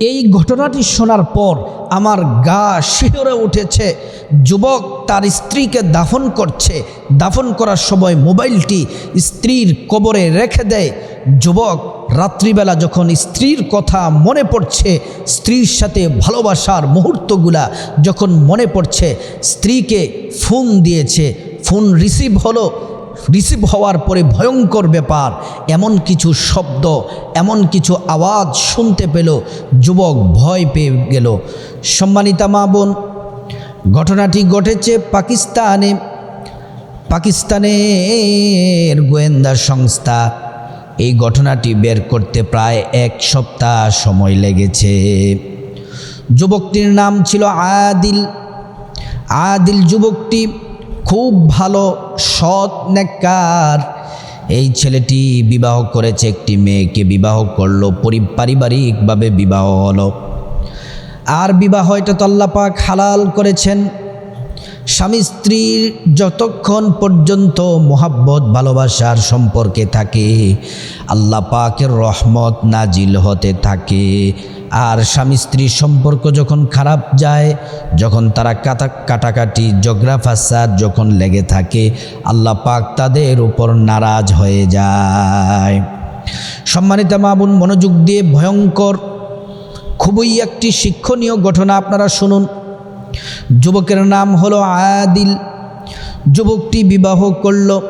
এই ঘটনাটি শোনার পর আমার গা শিহরে উঠেছে। যুবক তার স্ত্রীকে দাফন করছে। দাফন করার সময় মোবাইলটি স্ত্রীর কবরে রেখে দেয়। যুবক রাত্রিবেলা যখন স্ত্রীর কথা মনে পড়ছে, স্ত্রীর সাথে ভালোবাসার মুহূর্তগুলা যখন মনে পড়ছে, স্ত্রীকে ফোন দিয়েছে। ফোন রিসিভ হলো রিসিভ হওয়ার পরে ভয়ঙ্কর ব্যাপার। এমন কিছু শব্দ, এমন কিছু আওয়াজ শুনতে পেল, যুবক ভয় পেয়ে গেল। সম্মানিতা মা বোন, ঘটনাটি ঘটেছে পাকিস্তানে। পাকিস্তানের গোয়েন্দা সংস্থা এই ঘটনাটি বের করতে প্রায় এক সপ্তাহ সময় লেগেছে। যুবকটির নাম ছিল আদিল। আদিল যুবকটি খুব ভালো সৎ নেককার। এই ছেলেটি বিবাহ করেছে একটি মেয়েকে বিবাহ করল পরি- পারিবারিকভাবে বিবাহ হলো। আর বিবাহ এটা তো আল্লাহ পাক হালাল করেছেন। স্বামী স্ত্রীর যতক্ষণ পর্যন্ত মোহাব্বত, ভালোবাসার সম্পর্কে থাকে, আল্লাহ পাকের রহমত নাজিল হতে থাকে। আর স্বামী স্ত্রীর সম্পর্ক যখন খারাপ যায়, যখন তারা কাটা কাটাকাটি জগরা ফাসাদ যখন লেগে থাকে, আল্লাহ পাক তাদের উপর নারাজ হয়ে যায়। সম্মানিত মাবুন মনোযোগ দিয়ে ভয়ঙ্কর, খুবই একটি শিক্ষণীয় ঘটনা আপনারা শুনুন। যুবকের নাম হলো আদিল। যুবকটি বিবাহ করল,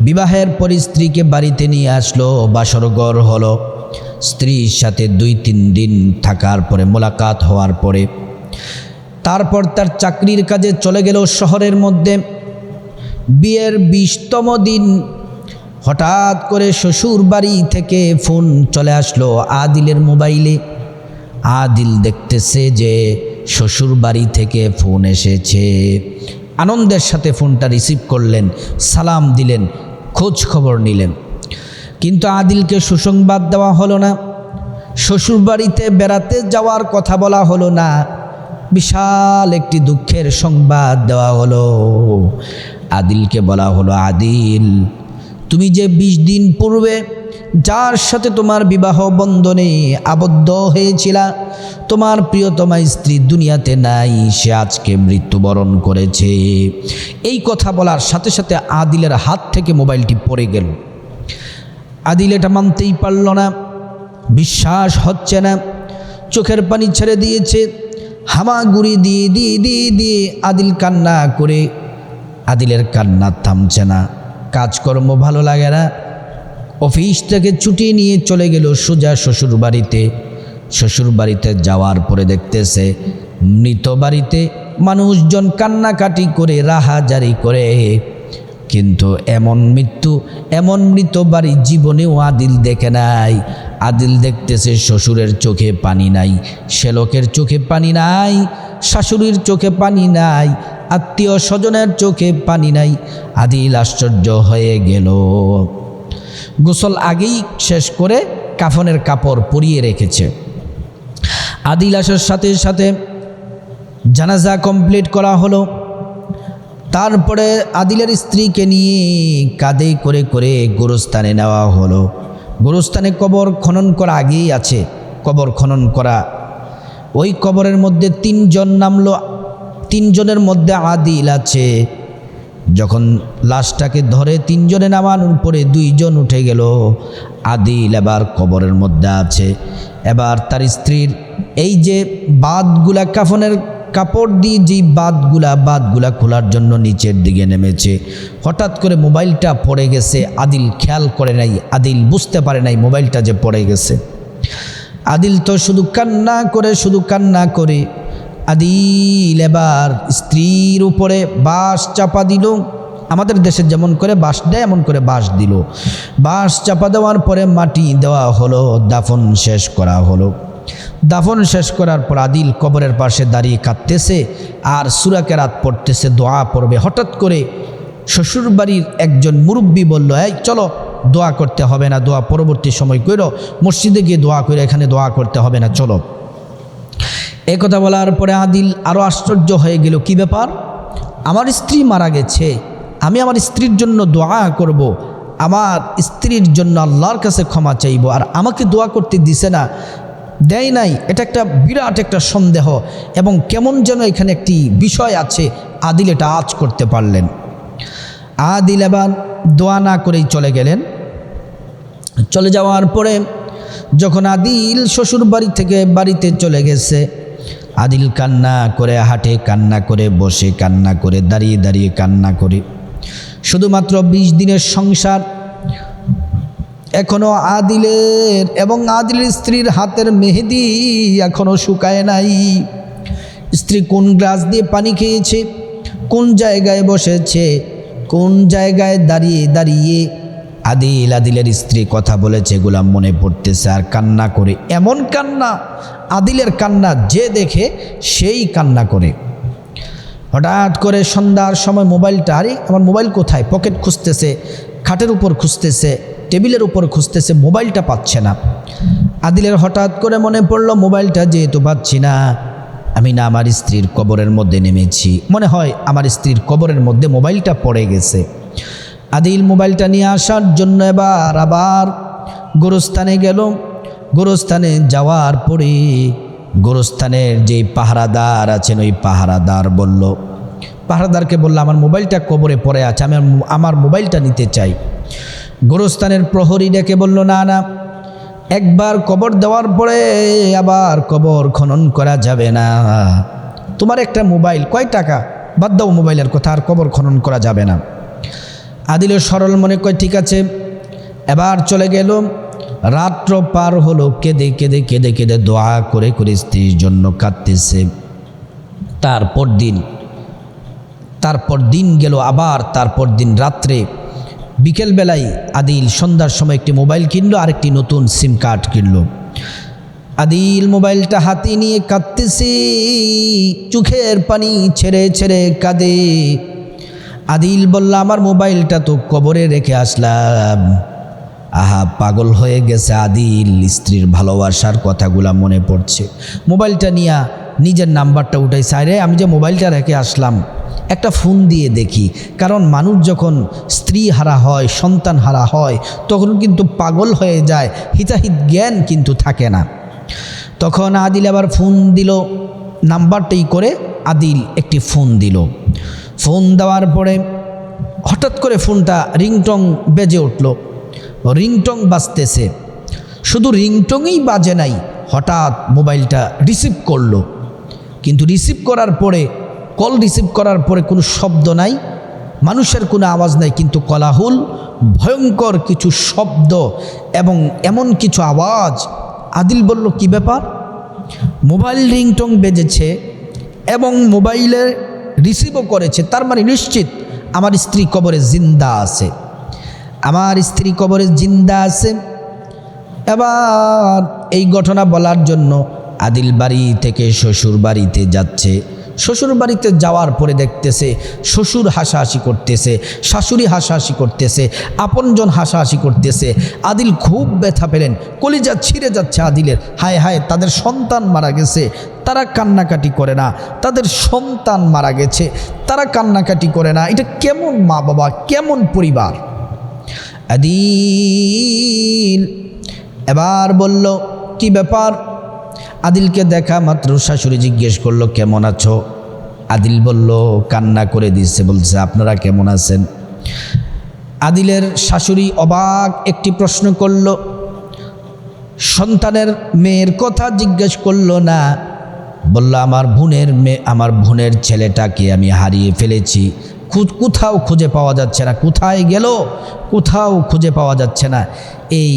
বিবাহের পর স্ত্রীকে বাড়িতে নিয়ে আসলো বাসরগর হলো। স্ত্রীর সাথে দুই তিন দিন থাকার পরে, মোলাকাত হওয়ার পরে, তারপর তার চাকরির কাজে চলে গেল শহরের মধ্যে। বিয়ের বিশতম দিন হঠাৎ করে শ্বশুর বাড়ি থেকে ফোন চলে আসলো আদিলের মোবাইলে। আদিল দেখতেছে যে শ্বশুর বাড়ি থেকে ফোন এসেছে। আনন্দের সাথে ফোনটা রিসিভ করলেন, সালাম দিলেন, খোঁজ খবর নিলেন। কিন্তু আদিলকে সুসংবাদ দেওয়া হলো না। শ্বশুর বাড়িতে বেড়াতে যাওয়ার কথা বলা হলো না। বিশাল একটি দুঃখের সংবাদ দেওয়া হলো। আদিলকে বলা হলো, আদিল, তুমি যে বিশ দিন পূর্বে যার সাথে তোমার বিবাহ বন্ধনে আবদ্ধ হয়েছিলা, তোমার প্রিয়তমা স্ত্রী দুনিয়াতে নাই, সে আজকে মৃত্যুবরণ করেছে। এই কথা বলার সাথে সাথে আদিলের হাত থেকে মোবাইলটি পড়ে গেল। আদিল এটা মানতেই পারল না। বিশ্বাস হচ্ছে না। চোখের পানি ছেড়ে দিয়েছে। হামাগুড়ি দিয়ে দিয়ে দিয়ে দিয়ে আদিল কান্না করে আদিলের কান্না থামছে না। কাজকর্ম ভালো লাগে না। অফিস থেকে ছুটি নিয়ে চলে গেল সোজা শ্বশুর বাড়িতে শ্বশুর বাড়িতে যাওয়ার পরে দেখতেছে মৃত বাড়িতে মানুষজন কান্নাকাটি করে, রাহাজারি করে। কিন্তু এমন মৃত্যু, এমন মৃত বাড়ি জীবনেও আদিল দেখে নাই। আদিল দেখতেছে শ্বশুরের চোখে পানি নাই, শ্যালকের চোখে পানি নাই, শাশুড়ির চোখে পানি নাই, আত্মীয় স্বজনের চোখে পানি নাই। আদিল আশ্চর্য হয়ে গেল। গোসল আগেই শেষ করে কাফনের কাপড় পরিয়ে রেখেছে। আদিল আসার সাথে সাথে জানাজা কমপ্লিট করা হলো। তারপরে আদিলের স্ত্রীকে নিয়ে কাঁধে করে করে গোরস্থানে নেওয়া হলো। গোরস্থানে কবর খনন করা আগেই আছে, কবর খনন করা। ওই কবরের মধ্যে তিনজন নামলো, তিনজনের মধ্যে আদিল আছে। যখন লাশটাকে ধরে তিনজনে নামানোর পরে দুইজন উঠে গেল, আদিল এবার কবরের মধ্যে আছে। এবার তার স্ত্রীর এই যে বাদগুলা কাফনের কাপড় দিয়ে যেই বাদগুলা বাদগুলা খোলার জন্য নিচের দিকে নেমেছে। হঠাৎ করে মোবাইলটা পড়ে গেছে, আদিল খেয়াল করে নাই, আদিল বুঝতে পারে নাই মোবাইলটা যে পড়ে গেছে। আদিল তো শুধু কান্না করে, শুধু কান্না করে। আদিল এবার স্ত্রীর উপরে বাঁশ চাপা দিল। আমাদের দেশে যেমন করে বাঁশ দেয়, এমন করে বাঁশ দিল। বাঁশ চাপা দেওয়ার পরে মাটি দেওয়া হলো, দাফন শেষ করা হলো। দাফন শেষ করার পর আদিল কবরের পাশে দাঁড়িয়ে কাঁদতেছে আর সুরাকে রাত পড়তেছে, দোয়া পড়বে। হঠাৎ করে শ্বশুরবাড়ির একজন মুরব্বী বলল, এই, চলো, দোয়া করতে হবে না, দোয়া পরবর্তী সময় করো মসজিদে গিয়ে দোয়া করে এখানে দোয়া করতে হবে না, চলো। এ কথা বলার পরে আদিল আরও আশ্চর্য হয়ে গেল, কি ব্যাপার? আমার স্ত্রী মারা গেছে, আমি আমার স্ত্রীর জন্য দোয়া করব। আমার স্ত্রীর জন্য আল্লাহর কাছে ক্ষমা চাইব, আর আমাকে দোয়া করতে দিছে না। দেয় নাই, এটা একটা বিরাট একটা সন্দেহ এবং কেমন যেন এখানে একটি বিষয় আছে, আদিল এটা আজ করতে পারলেন। আদিল এবার দোয়া না করেই চলে গেলেন। চলে যাওয়ার পরে যখন আদিল শ্বশুর বাড়ি থেকে বাড়িতে চলে গেছে, আদিল কান্না করে হাটে, কান্না করে বসে, কান্না করে দাঁড়িয়ে দাঁড়িয়ে কান্না করে। শুধুমাত্র বিশ দিনের সংসার এখনও আদিলের এবং আদিলের স্ত্রীর হাতের মেহেদি এখনও শুকায় নাই। স্ত্রী কোন গ্লাস দিয়ে পানি খেয়েছে? কোন জায়গায় বসেছে? কোন জায়গায় দাঁড়িয়ে দাঁড়িয়ে? আদিল, আদিলের স্ত্রী কথা বলেছে এগুলা মনে পড়তেছে আর কান্না করে। এমন কান্না, আদিলের কান্না যে দেখে সেই কান্না করে। হঠাৎ করে সন্ধ্যার সময় মোবাইলটা, আরে আমার মোবাইল কোথায়? পকেট খুঁজতেছে, খাটের উপর খুঁজতেছে। টেবিলের উপর খুঁজতেছে, মোবাইলটা পাচ্ছে না। আদিলের হঠাৎ করে মনে পড়ল, মোবাইলটা যেহেতু পাচ্ছি না, আমি না আমার স্ত্রীর কবরের মধ্যে নেমেছি। মনে হয় আমার স্ত্রীর কবরের মধ্যে মোবাইলটা পড়ে গেছে। আদিল মোবাইলটা নিয়ে আসার জন্য এবার আবার গোরস্থানে গেল। গোরস্থানে যাওয়ার পরে গোরস্থানের যে পাহারাদার আছেন, ওই পাহারাদার বলল, পাহারাদারকে বলল, আমার মোবাইলটা কবরে পড়ে আছে, আমি আমার- মোবাইলটা নিতে চাই। গোরস্থানের প্রহরী ডেকে বলল, না না, একবার কবর দেওয়ার পরে আবার কবর খনন করা যাবে না। তোমার একটা মোবাইল, কয় টাকা? বাদ দাও মোবাইলের কথা, আর কবর খনন করা যাবে না। আদিলের সরল মনে কয়, ঠিক আছে। এবার চলে গেল। রাত্র পার হলো, কেঁদে কেঁদে কেঁদে কেঁদে দোয়া করে করে স্ত্রীর জন্য কাঁদতেছে। তারপর দিন তারপর দিন গেল, আবার তারপর দিন রাত্রে বিকেলবেলায় আদিল সন্ধ্যার সময় একটি মোবাইল কিনলো আর একটি নতুন সিম কার্ড কিনলো। আদিল মোবাইলটা হাতে নিয়ে কাঁদতেছে, চোখের পানি ছেড়ে ছেড়ে কাঁদে। আদিল বলল, আমার মোবাইলটা তো কবরে রেখে আসলাম। আহা, পাগল হয়ে গেছে আদিল, স্ত্রীর ভালোবাসার কথাগুলা মনে পড়ছে। মোবাইলটা নিয়ে নিজের নাম্বারটা উঠাইছে, আরে, আমি যে মোবাইলটা রেখে আসলাম একটা ফোন দিয়ে দেখি। কারণ মানুষ যখন স্ত্রী হারা হয়, সন্তান হারা হয়, তখন কিন্তু পাগল হয়ে যায়, হিতাহিত জ্ঞান কিন্তু থাকে না। তখন আদিল আবার ফোন দিল, নাম্বারটাই করে আদিল একটি ফোন দিল। ফোন দেওয়ার পরে হঠাৎ করে ফোনটা রিংটং বেজে উঠল। রিংটং বাজতেছে। শুধু রিংটংই বাজে নাই, হঠাৎ মোবাইলটা রিসিভ করল। কিন্তু রিসিভ করার পরে কল রিসিভ করার পরে কোনো শব্দ নাই, মানুষের কোনো আওয়াজ নাই, কিন্তু কলাহুল ভয়ঙ্কর কিছু শব্দ এবং এমন কিছু আওয়াজ। আদিল বলল, কি ব্যাপার? মোবাইল রিংটং বেজেছে এবং মোবাইলে রিসিভও করেছে, তার মানে নিশ্চিত আমার স্ত্রী কবরে জিন্দা আছে। আমার স্ত্রী কবরে জিন্দা আছে। এবার এই ঘটনা বলার জন্য আদিল বাড়ি থেকে শ্বশুর বাড়িতে যাচ্ছে। শ্বশুর বাড়িতে যাওয়ার পরে দেখতেছে, শ্বশুর হাসাহাসি করতেছে, শাশুড়ি হাসাহাসি করতেছে, আপনজন হাসাহাসি করতেছে। আদিল খুব ব্যথা পেলেন, কলিজা ছিঁড়ে যাচ্ছে আদিলের। হায় হায়, তাদের সন্তান মারা গেছে, তারা কান্নাকাটি করে না। তাদের সন্তান মারা গেছে, তারা কান্নাকাটি করে না। এটা কেমন মা বাবা কেমন পরিবার? আদিল এবার বলল, কি ব্যাপার? আদিলকে দেখা মাত্র শাশুড়ি জিজ্ঞেস করল, কেমন আছো? আদিল বলল, কান্না করে দিচ্ছে বলছে, আপনারা কেমন আছেন? আদিলের শাশুড়ি অবাক একটি প্রশ্ন করল, সন্তানের মেয়ের কথা জিজ্ঞেস করল না? বলল, আমার বোনের মেয়ে, আমার বোনের ছেলেটাকে আমি হারিয়ে ফেলেছি। কোথাও খুঁজে পাওয়া যাচ্ছে না। কোথায় গেল? কোথাও খুঁজে পাওয়া যাচ্ছে না। এই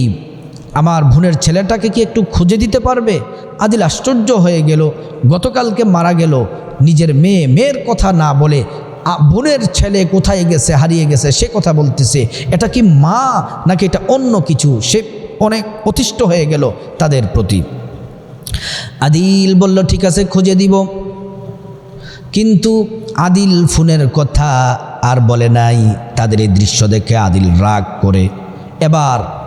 আমার বোনের ছেলেটাকে কি একটু খুঁজে দিতে পারবে? আদিল আশ্চর্য হয়ে গেল। গতকালকে মারা গেল। নিজের মেয়ে মেয়ের কথা না বলে বোনের ছেলে কোথায় গেছে, হারিয়ে গেছে, সে কথা বলতেছে। এটা কি মা নাকি এটা অন্য কিছু? সে অনেক অতিষ্ঠ হয়ে গেল তাদের প্রতি। আদিল বলল, ঠিক আছে, খুঁজে দিব। কিন্তু আদিল ফোনের কথা আর বলে নাই। তাদের এই দৃশ্য দেখে আদিল রাগ করে। এবার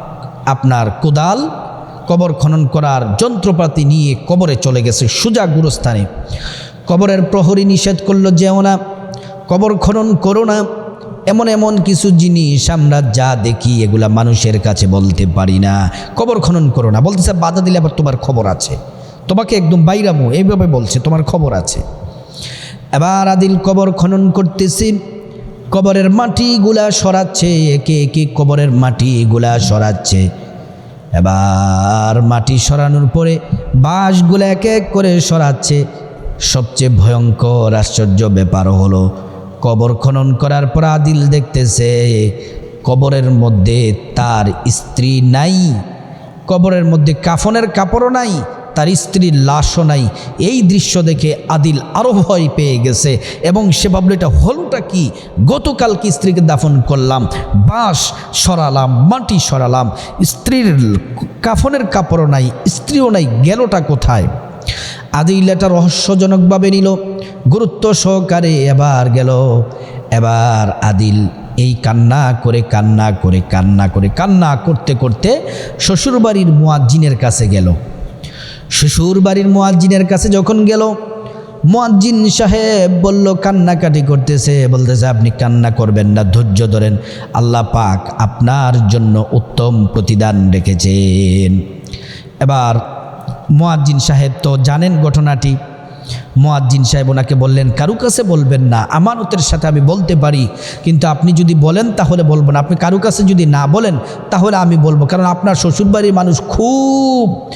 আপনার কোদাল কবর খনন করার যন্ত্রপাতি নিয়ে কবরে চলে গেছে সুজা গুরুস্থানে। কবরের প্রহরী নিষেধ করল, যেও না, কবর খনন করো না। এমন এমন কিছু জিনিস আমরা যা দেখি, এগুলা মানুষের কাছে বলতে পারি না। কবর খনন করো না। বলতেছে, বাধা দিলে আবার তোমার খবর আছে। তোমাকে একদম বাইরামো, এইভাবে বলছে, তোমার খবর আছে। এবার আদিল কবর খনন করতেছি। কবরের মাটিগুলা সরাচ্ছে। একে একে কবরের মাটিগুলা সরাচ্ছে? এবার মাটি সরানোর পরে বাঁশগুলো এক এক করে সরাচ্ছে। সবচেয়ে ভয়ঙ্কর, আশ্চর্য ব্যাপার হলো, কবর খনন করার পর আদিল দেখতেছে, কবরের মধ্যে তার স্ত্রী নাই, কবরের মধ্যে কাফনের কাপড়ও নাই তার স্ত্রীর লাশও নাই। এই দৃশ্য দেখে আদিল আরও ভয় পেয়ে গেছে এবং সে ভাবল, এটা হলোটা কি? গতকাল কি স্ত্রীকে দাফন করলাম, বাঁশ সরালাম, মাটি সরালাম, স্ত্রীর কাফনের কাপড়ও নাই, স্ত্রীও নাই, গেলটা কোথায়? আদিল এটা রহস্যজনকভাবে নিল। গুরুত্ব সহকারে এবার গেল। এবার আদিল এই কান্না করে কান্না করে কান্না করে, কান্না করতে করতে শ্বশুরবাড়ির মুয়াজ্জিনের কাছে গেল। শ্বশুর বাড়ির মোয়াজ্জিনের কাছে যখন গেল, মোয়াজ্জিন সাহেব বলল, কান্নাকাটি করতেছে। বলতেছে, আপনি কান্না করবেন না, ধৈর্য ধরেন। আল্লাহ পাক আপনার জন্য উত্তম প্রতিদান রেখেছেন। এবার মোয়াজ্জিন সাহেব তো জানেন ঘটনাটি। মোয়াজ্জিন সাহেব ওনাকে বললেন, কারু কাছে বলবেন না, আমানতের সাথে আমি বলতে পারি, কিন্তু আপনি যদি বলেন তাহলে বলব না। আপনি কারু কাছে যদি না বলেন, তাহলে আমি বলব, কারণ আপনার শ্বশুরবাড়ির মানুষ খুব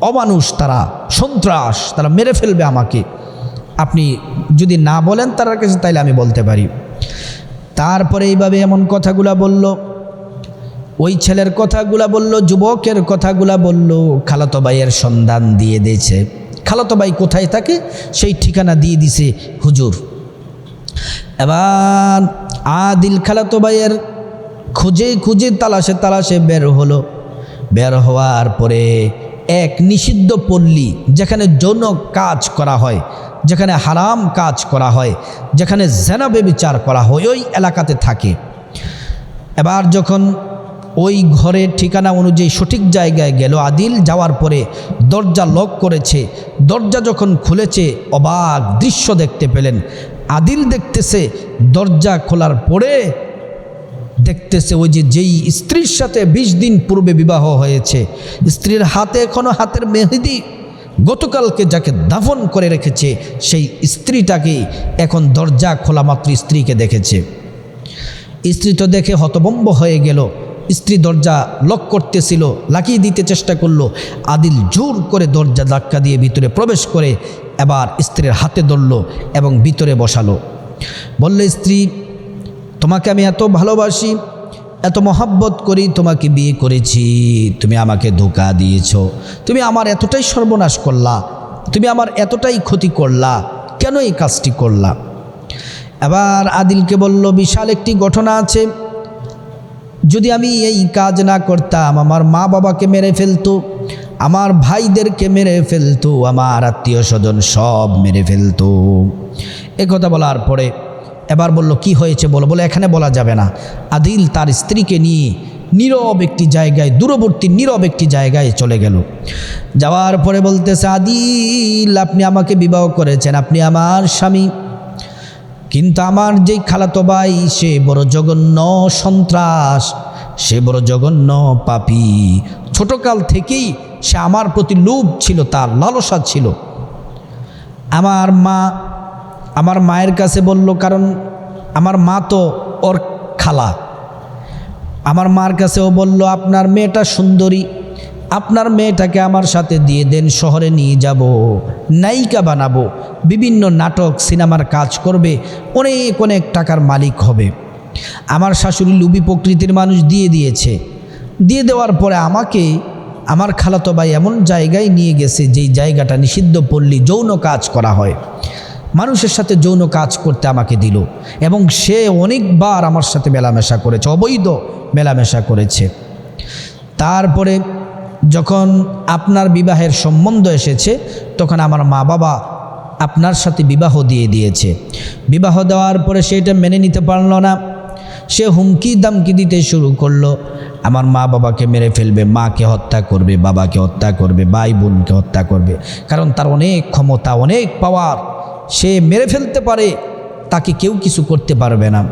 অমানুষ, তারা সন্ত্রাস, তারা মেরে ফেলবে আমাকে। আপনি যদি না বলেন তার কাছে তাইলে আমি বলতে পারি। তারপরে এইভাবে এমন কথাগুলা বলল। ওই ছেলের কথাগুলা বলল, যুবকের কথাগুলা বলল, খালাতো ভাইয়ের সন্ধান দিয়ে দিয়েছে। খালাতো ভাই কোথায় থাকে? সেই ঠিকানা দিয়ে দিছে হুজুর। এবার আদিল খালাতো ভাইয়ের খুঁজে খুঁজে তালাশে তালাশে বের হলো। বের হওয়ার পরে এক নিষিদ্ধ পল্লী যেখানে যৌন কাজ করা হয়, যেখানে হারাম কাজ করা হয়, যেখানে জেনাবে বিচার করা হয়, ওই এলাকাতে থাকে। এবার যখন ওই ঘরের ঠিকানা অনুযায়ী সঠিক জায়গায় গেল, আদিল যাওয়ার পরে দরজা লক করেছে। দরজা যখন খুলেছে, অবাক দৃশ্য দেখতে পেলেন। আদিল দেখতেছে দরজা খোলার পরে দেখতেছে ওই যে যেই স্ত্রীর সাথে ২০ দিন পূর্বে বিবাহ হয়েছে, স্ত্রীর হাতে এখনও হাতের মেহেদি গতকালকে যাকে দাফন করে রেখেছে, সেই স্ত্রীটাকে এখন দরজা খোলা মাত্র স্ত্রীকে দেখেছে। স্ত্রী তো দেখে হতবম্ব হয়ে গেল। স্ত্রী দরজা লক করতেছিল লাকিয়ে দিতে চেষ্টা করল। আদিল জোর করে দরজা ধাক্কা দিয়ে ভিতরে প্রবেশ করে এবার স্ত্রীর হাতে ধরল এবং ভিতরে বসালো। বললে, স্ত্রী তোমাকে আমি এত ভালোবাসি, এত মহাব্বত করি, তোমাকে বিয়ে করেছি। তুমি আমাকে ধোকা দিয়েছ। তুমি আমার এতটাই সর্বনাশ করলা। তুমি আমার এতটাই ক্ষতি করলা। কেন এই কাজটি করলা? এবার আদিলকে বলল, বিশাল একটি ঘটনা আছে। যদি আমি এই কাজ না করতাম, আমার মা বাবাকে মেরে ফেলতো, আমার ভাইদেরকে মেরে ফেলতো, আমার আত্মীয় স্বজন সব মেরে ফেলতো। এ কথা বলার পরে এবার বলল, কি হয়েছে বলো? বলে, এখানে বলা যাবে না। আদিল তার স্ত্রীকে নিয়ে নীরব একটি জায়গায়, দূরবর্তী নীরব একটি জায়গায় চলে গেল। যাওয়ার পরে বলতেছে, আদিল, আপনি আমাকে বিবাহ করেছেন, আপনি আমার স্বামী। কিন্তু আমার যেই খালাতো ভাই, সে বড় জঘন্য সন্ত্রাস, সে বড় জঘন্য পাপি। ছোটকাল থেকেই সে আমার প্রতি লোভ ছিল, তার লালসা ছিল। আমার মা আমার মায়ের কাছে বলল, কারণ আমার মা তো ওর খালা। আমার মার কাছেও বলল, আপনার মেয়েটা সুন্দরী। আপনার মেয়েটাকে আমার সাথে দিয়ে দেন, শহরে নিয়ে যাব, নায়িকা বানাবো, বিভিন্ন নাটক, সিনেমার কাজ করবে, অনেক অনেক টাকার মালিক হবে। আমার শাশুড়ি লুবি প্রকৃতির মানুষ দিয়ে দিয়েছে। দিয়ে দেওয়ার পরে আমাকে, আমার খালাতো ভাই এমন জায়গায় নিয়ে গেছে, যেই জায়গাটা নিষিদ্ধ পল্লী যৌন কাজ করা হয়। মানুষের সাথে যৌন কাজ করতে আমাকে দিল এবং সে অনেকবার আমার সাথে মেলামেশা করেছে, অবৈধ মেলামেশা করেছে। তারপরে যখন আপনার বিবাহের সম্বন্ধ এসেছে, তখন আমার মা বাবা আপনার সাথে বিবাহ দিয়ে দিয়েছে। বিবাহ দেওয়ার পরে সেটা মেনে নিতে পারল না। সে হুমকি দামকি দিতে শুরু করল। আমার মা বাবাকে মেরে ফেলবে, মাকে হত্যা করবে, বাবাকে হত্যা করবে ভাই বোনকে হত্যা করবে। কারণ তার অনেক ক্ষমতা, অনেক পাওয়ার সে মেরে ফেলতে পারে, তাকে কেউ কিছু করতে পারবে না।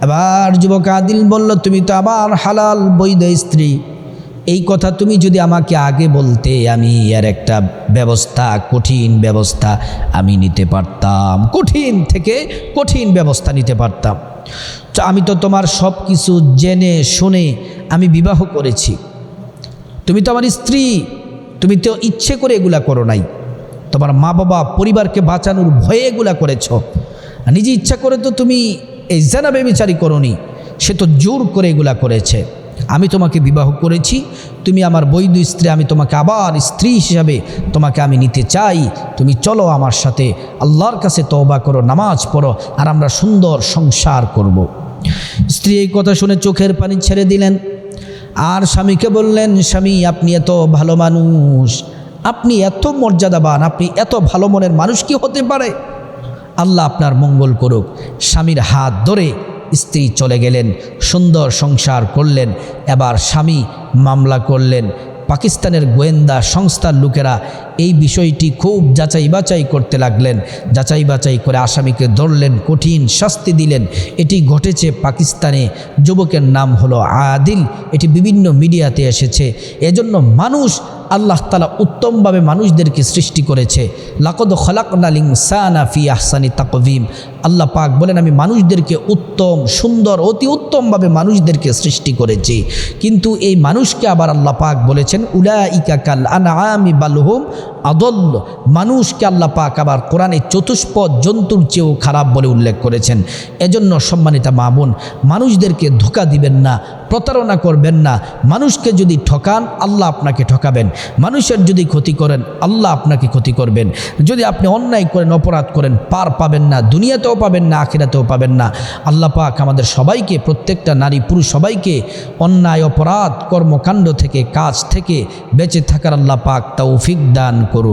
এবার যুবক আদিল বলল, তুমি তো আবার হালাল বৈধ স্ত্রী। এই কথা তুমি যদি আমাকে আগে বলতে, আমি এর একটা ব্যবস্থা, কঠিন ব্যবস্থা আমি নিতে পারতাম। কঠিন থেকে কঠিন ব্যবস্থা নিতে পারতাম। তো আমি তো তোমার সব কিছু জেনে, শুনে আমি বিবাহ করেছি। তুমি তো আমার স্ত্রী। তুমি তো ইচ্ছে করে এগুলা করো নাই। তোমার মা বাবা পরিবারকে বাঁচানোর ভয়ে এগুলা করেছ। নিজে ইচ্ছা করে তো তুমি এই জানা বেবিচারি করনি, সে তো জোর করে এগুলা করেছে। আমি তোমাকে বিবাহ করেছি, তুমি আমার বৈধ স্ত্রী, আমি তোমাকে আবার স্ত্রী হিসাবে তোমাকে আমি নিতে চাই। তুমি চলো আমার সাথে, আল্লাহর কাছে তওবা করো, নামাজ পড়ো, আর আমরা সুন্দর সংসার করব। স্ত্রী এই কথা শুনে চোখের পানি ছেড়ে দিলেন। আর স্বামীকে বললেন, স্বামী, আপনি এত ভালো মানুষ আপনি এত মর্যাদাবান, আপনি এত ভালো মনের মানুষ কি হতে পারে? আল্লাহ আপনার মঙ্গল করুক। স্বামীর হাত ধরে স্ত্রী চলে গেলেন, সুন্দর সংসার করলেন, এবার স্বামী মামলা করলেন। পাকিস্তানের গোয়েন্দা সংস্থার লোকেরা এই বিষয়টি খুব যাচাই বাছাই করতে লাগলেন। যাচাই বাছাই করে আসামিকে ধরলেন, কঠিন শাস্তি দিলেন। এটি ঘটেছে পাকিস্তানে। যুবকের নাম হলো আদিল। এটি বিভিন্ন মিডিয়াতে এসেছে। এজন্য মানুষ আল্লাহ তালা উত্তমভাবে মানুষদেরকে সৃষ্টি করেছে। লাকদ খলাক নালিং সানা ফি আহসানি তাকভিম আল্লাহ পাক বলেন, আমি মানুষদেরকে উত্তম, সুন্দর, অতি উত্তমভাবে মানুষদেরকে সৃষ্টি করেছি। কিন্তু এই মানুষকে আবার আল্লাহ পাক বলেছেন উলা ইকা ইকাকাল আনামি বালহুম আদল। মানুষকে আল্লাহ পাক আবার কোরআনে চতুষ্পদ জন্তুর চেয়েও খারাপ বলে উল্লেখ করেছেন। এজন্য সম্মানিতা মা বোন, মানুষদেরকে ধোকা দিবেন না। প্রতারণা করবেন না। মানুষকে যদি ঠকান, আল্লাহ আপনাকে ঠকাবেন। মানুষের যদি ক্ষতি করেন, আল্লাহ আপনাকে ক্ষতি করবেন। যদি আপনি অন্যায় করেন, অপরাধ করেন, পার পাবেন না। দুনিয়াতেও পাবেন না, আখিরাতেও পাবেন না। আল্লাহ পাক আমাদের সবাইকে, প্রত্যেকটা নারী পুরুষ সবাইকে অন্যায়, অপরাধ, কর্মকাণ্ড থেকে, কাজ থেকে বেঁচে থাকার আল্লাহ পাক তৌফিক দান করুন।